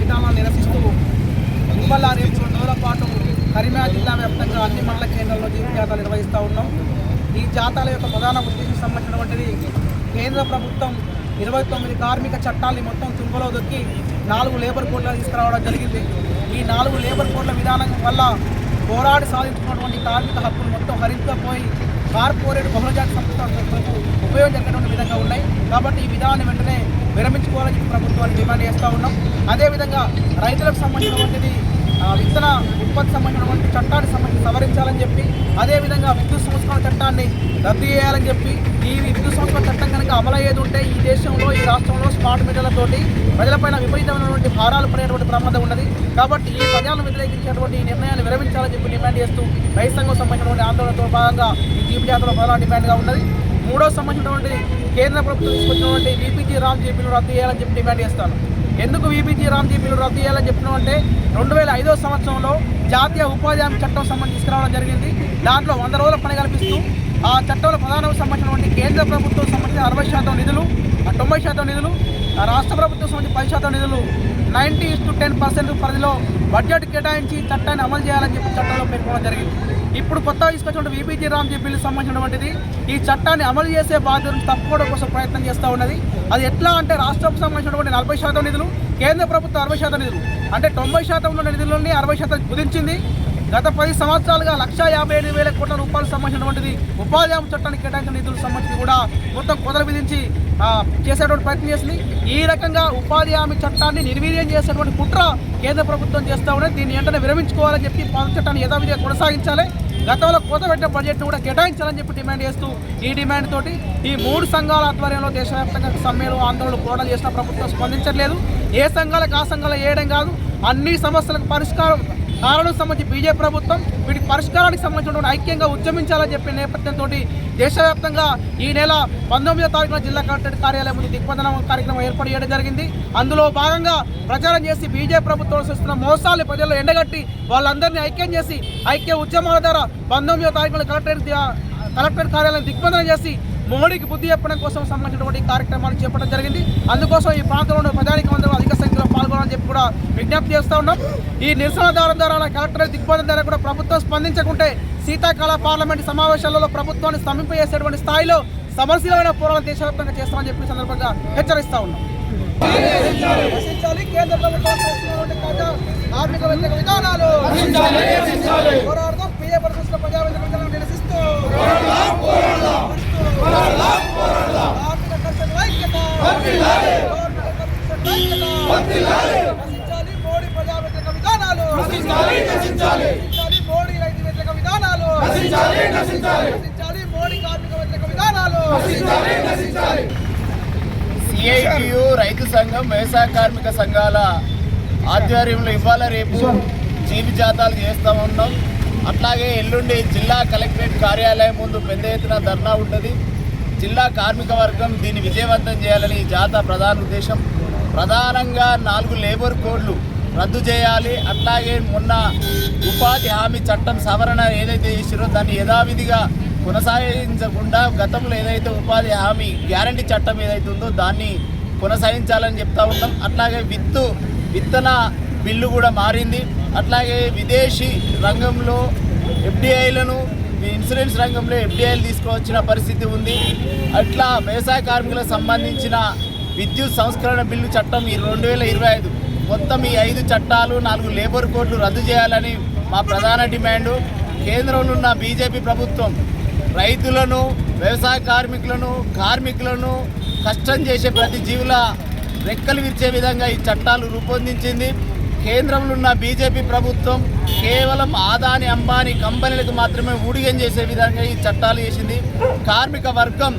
విధానాన్ని నిరసిస్తూ ఇవాళ రేపు రెండు రోజుల పాటు కరీంనగర్ జిల్లా వ్యాప్తంగా అన్ని మండల కేంద్రాల్లో జీవి జాతాలు నిర్వహిస్తూ ఉన్నాం. ఈ జాతాల యొక్క ప్రధాన ఉద్దేశం సంబంధించినటువంటిది కేంద్ర ప్రభుత్వం ఇరవై తొమ్మిది కార్మిక చట్టాల్ని మొత్తం తుంగలో దొక్కి నాలుగు లేబర్ కోడ్లు తీసుకురావడం జరిగింది. ఈ నాలుగు లేబర్ కోడ్ల విధానం వల్ల పోరాడి సాధించుకున్నటువంటి కార్మిక హక్కులు మొత్తం హరించకపోయి కార్పొరేట్ బహుళజాతి సంస్థలకు ఉపయోగం జరిగేటువంటి విధంగా ఉన్నాయి. కాబట్టి ఈ విధానాన్ని వెంటనే విరమించుకోవాలని ప్రభుత్వాన్ని డిమాండ్ చేస్తూ ఉన్నాం. అదేవిధంగా రైతులకు సంబంధించినటువంటిది విత్తన ఉత్పత్తి సంబంధించినటువంటి చట్టానికి సంబంధించి సవరించాలని చెప్పి అదేవిధంగా విద్యుత్ సంస్కరణ చట్టాన్ని రద్దు చేయాలని చెప్పి ఈ విద్యుత్ సంస్కరణ చట్టం కనుక అమలయ్యేది ఉంటే ఈ దేశంలో ఈ రాష్ట్రంలో స్మార్ట్ మీటర్లతోటి ప్రజలపైన విపరీతమైనటువంటి భారాలు పడేటువంటి ప్రమాదం ఉన్నది. కాబట్టి ఈ ప్రజలను వ్యతిరేకించేటువంటి ఈ నిర్ణయాన్ని విరమించాలని చెప్పి డిమాండ్ చేస్తూ రైతు సంఘం సంబంధించినటువంటి ఆందోళనతో భాగంగా ఈ జీప్ ప్రధాన డిమాండ్గా ఉన్నది. మూడో సంబంధించినటువంటి కేంద్ర ప్రభుత్వం తీసుకొచ్చినటువంటి వీపీజీ రామ్ జీపీలు రద్దు చేయాలని చెప్పి డిమాండ్ చేస్తాను. ఎందుకు వీపీజీ రామ్ జీపీలు రద్దు చేయాలని చెప్పినామంటే రెండు వేల ఐదో సంవత్సరంలో జాతీయ ఉపాధి హామీ చట్టం సంబంధించి తీసుకురావడం జరిగింది. దాంట్లో వంద రోజుల పని కల్పిస్తూ ఆ చట్టంలో ప్రధాన సంబంధించినటువంటి కేంద్ర ప్రభుత్వం సంబంధించిన అరవై శాతం నిధులు తొంభై శాతం నిధులు ఆ రాష్ట్ర ప్రభుత్వం సంబంధించి పది శాతం నిధులు నైంటీ టు టెన్ పర్సెంట్ పరిధిలో బడ్జెట్ కేటాయించి చట్టాన్ని అమలు చేయాలని చెప్పి చట్టంలో పేర్కొనడం జరిగింది. ఇప్పుడు కొత్తగా తీసుకొచ్చిన వీపీజీ రామ్ జీపీలకు సంబంధించినటువంటిది ఈ చట్టాన్ని అమలు చేసే బాధ్యతను తప్పుకోవడం కోసం ప్రయత్నం చేస్తూ ఉన్నది. అది ఎట్లా అంటే రాష్ట్రంకు సంబంధించినటువంటి నలభై శాతం నిధులు కేంద్ర ప్రభుత్వం అరవై శాతం నిధులు. అంటే తొంభై శాతం ఉన్న నిధులని అరవై శాతం కుదించింది. గత పది సంవత్సరాలుగా లక్ష యాభై ఐదు వేల కోట్ల రూపాయలకు సంబంధించినటువంటిది ఉపాధి హామీ చట్టానికి కేటాయించిన నిధులకు సంబంధించి కూడా మొత్తం కొదలు విధించి చేసేటువంటి ప్రయత్నం చేసింది. ఈ రకంగా ఉపాధి హామీ చట్టాన్ని నిర్వీర్యం చేసేటువంటి కుట్ర కేంద్ర ప్రభుత్వం చేస్తూ ఉన్నది. దీన్ని వెంటనే విరమించుకోవాలని చెప్పి పాత చట్టాన్ని యథావిధిగా కొనసాగించాలి. గతంలో కోత పెట్టిన కూడా కేటాయించాలని చెప్పి డిమాండ్ చేస్తూ ఈ డిమాండ్ తోటి ఈ మూడు సంఘాల ఆధ్వర్యంలో దేశవ్యాప్తంగా సమ్మెలు ఆందోళనలు పోరాటాలు చేసిన ప్రభుత్వం స్పందించట్లేదు. ఏ సంఘాలకు ఆ సంఘాలు వేయడం కాదు. అన్ని సమస్యలకు పరిష్కారం కారణం సంబంధించి బీజేపీ ప్రభుత్వం వీటి పరిష్కారానికి సంబంధించినటువంటి ఐక్యంగా ఉద్యమించాలని చెప్పే నేపథ్యంతో దేశవ్యాప్తంగా ఈ నెల పంతొమ్మిదో తారీఖున జిల్లా కలెక్టర్ కార్యాలయం ముందు దిగ్బంధన కార్యక్రమం ఏర్పాటు చేయడం జరిగింది. అందులో భాగంగా ప్రచారం చేసి బీజేపీ ప్రభుత్వం చేస్తున్న మోసాలు ప్రజల్లో ఎండగట్టి వాళ్ళందరినీ ఐక్యం చేసి ఐక్య ఉద్యమాల ద్వారా పంతొమ్మిదో తారీఖున కలెక్టరేట్ ది- కలెక్టరేట్ కార్యాలయం దిగ్బంధన చేసి మోడీకి బుద్ధి చెప్పడం కోసం సంబంధించినటువంటి కార్యక్రమాలు చేపట్టడం జరిగింది. అందుకోసం ఈ ప్రాంతంలో ప్రజానికి అందరూ అధిక సంఖ్యలో పాల్గొనాలని చెప్పి కూడా విజ్ఞప్తి చేస్తూ ఉన్నాం. ఈ నిరసన దారం ద్వారా కలెక్టరేట్ దిగ్బంధన ద్వారా కూడా ప్రభుత్వం స్పందించకుంటే శీతాకాల పార్లమెంట్ సమావేశాలలో ప్రభుత్వాన్ని స్తంభింపజేసేటువంటి స్థాయిలో సమరశీలమైన పోరాటం దేశవ్యాప్తంగా చేస్తామని చెప్పి ఈ సందర్భంగా హెచ్చరిస్తా ఉన్నాం. రక్షించాలి కేంద్ర ప్రభుత్వం చేస్తున్నటువంటి ప్రజా కార్మిక వ్యతిరేక విధానాలు పోరాడదాం పిఏ పరిస్థితుల ప్రజా వ్యతిరేక విధానాలను నిరసిస్తూ కార్మిక కర్షకుల ఐక్యత కార్మిక కర్షకుల ఐక్యత రక్షించాలి మోడీ ప్రజా వ్యతిరేక మోడీ రైతు వ్యతిరేక విధానాలు. రక్షించాలి మోడీ కార్మిక వ్యతిరేక విధానాలు. సిఐటియు రైతు సంఘం వ్యవసాయ కార్మిక సంఘాల ఆధ్వర్యంలో ఇవాళ రేపు జీవి జాతాలు చేస్తూ ఉన్నాం అట్లాగే ఎల్లుండి జిల్లా కలెక్టరేట్ కార్యాలయం ముందు పెద్ద ఎత్తున ధర్నా ఉంటుంది. జిల్లా కార్మిక వర్గం దీన్ని విజయవంతం చేయాలని ఈ జాతా ప్రధాన ఉద్దేశం. ప్రధానంగా నాలుగు లేబర్ కోడ్లు రద్దు చేయాలి. అట్లాగే మొన్న ఉపాధి హామీ చట్టం సవరణ ఏదైతే చేసిరో దాన్ని యథావిధిగా కొనసాగించకుండా గతంలో ఏదైతే ఉపాధి హామీ గ్యారంటీ చట్టం ఏదైతే ఉందో దాన్ని కొనసాగించాలని చెప్తా ఉన్నాం. అట్లాగే విత్తు విత్తన బిల్లు కూడా మారింది. అట్లాగే విదేశీ రంగంలో ఎఫ్డిఐలను ఇన్సూరెన్స్ రంగంలో ఎఫ్డిఐలు తీసుకువచ్చిన పరిస్థితి ఉంది. అట్లా వ్యవసాయ కార్మికులకు సంబంధించిన విద్యుత్ సంస్కరణ బిల్లు చట్టం ఈ రెండు వేల ఇరవై ఐదు మొత్తం ఈ ఐదు చట్టాలు నాలుగు లేబర్ కోడ్లు రద్దు చేయాలని మా ప్రధాన డిమాండు. కేంద్రంలో ఉన్న బీజేపీ ప్రభుత్వం రైతులను వ్యవసాయ కార్మికులను కార్మికులను కష్టం చేసే ప్రతి జీవుల రెక్కలు విరిచే విధంగా ఈ చట్టాలు రూపొందించింది. కేంద్రంలో ఉన్న బీజేపీ ప్రభుత్వం కేవలం ఆదాని అంబానీ కంపెనీలకు మాత్రమే ఊడిగం చేసే విధంగా ఈ చట్టాలు చేసింది. కార్మిక వర్గం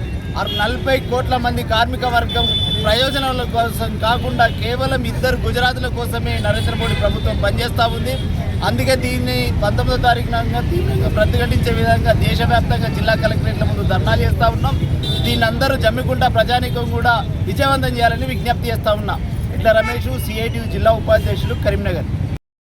నలభై కోట్ల మంది కార్మిక వర్గం ప్రయోజనాల కోసం కాకుండా కేవలం ఇద్దరు గుజరాత్ల కోసమే నరేంద్ర మోడీ ప్రభుత్వం పనిచేస్తూ ఉంది. అందుకే దీన్ని పంతొమ్మిదో తారీఖున తీవ్రంగా ప్రతిఘటించే విధంగా దేశవ్యాప్తంగా జిల్లా కలెక్టరేట్ల ముందు ధర్నా చేస్తూ ఉన్నాం. దీన్ని అందరూ జమ్మికుండా ప్రజానీకం కూడా విజయవంతం చేయాలని విజ్ఞప్తి చేస్తూ ఉన్నాం. ఇట్లా రమేష్ సిఐటి జిల్లా ఉపాధ్యక్షులు కరీంనగర్.